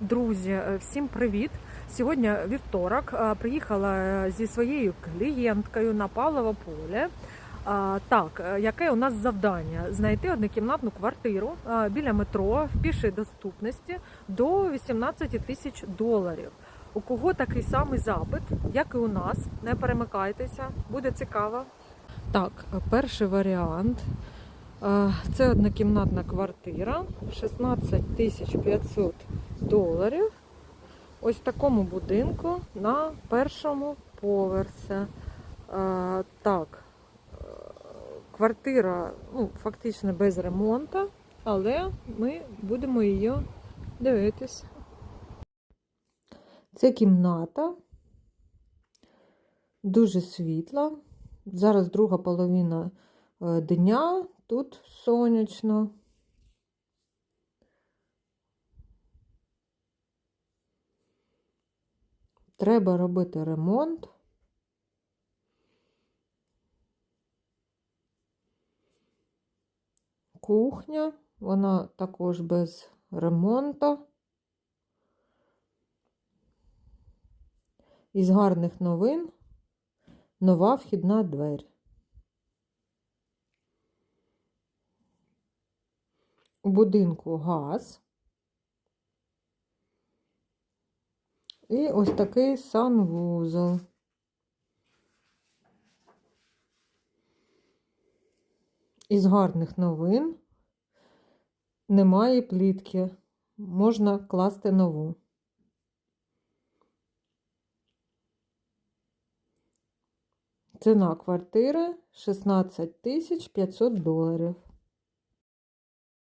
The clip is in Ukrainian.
Друзі, е, всім привіт! Сьогодні вівторок. Приїхала е, зі своєю клієнткою на Павлово поле. Так, е, яке у нас завдання? Знайти однокімнатну квартиру біля метро в пішій доступності до 18 тисяч доларів. У кого такий самий запит, як і у нас? Не перемикайтеся, буде цікаво. Так, е, перший варіант. Е, Це однокімнатна квартира, 16 тисяч 500 доларів. Ось в такому будинку на першому поверсі. Е, Так, е, квартира ну, фактично без ремонту, але ми будемо її дивитись. Це кімната, дуже світла. Зараз друга половина е, дня, тут сонячно. Треба робити ремонт. Кухня, вона також без ремонту. Із гарних новин нова вхідна двері. У будинку газ. І ось такий санвузол. Із гарних новин немає плітки. Можна класти нову. Ціна квартири 16 тисяч 500 доларів.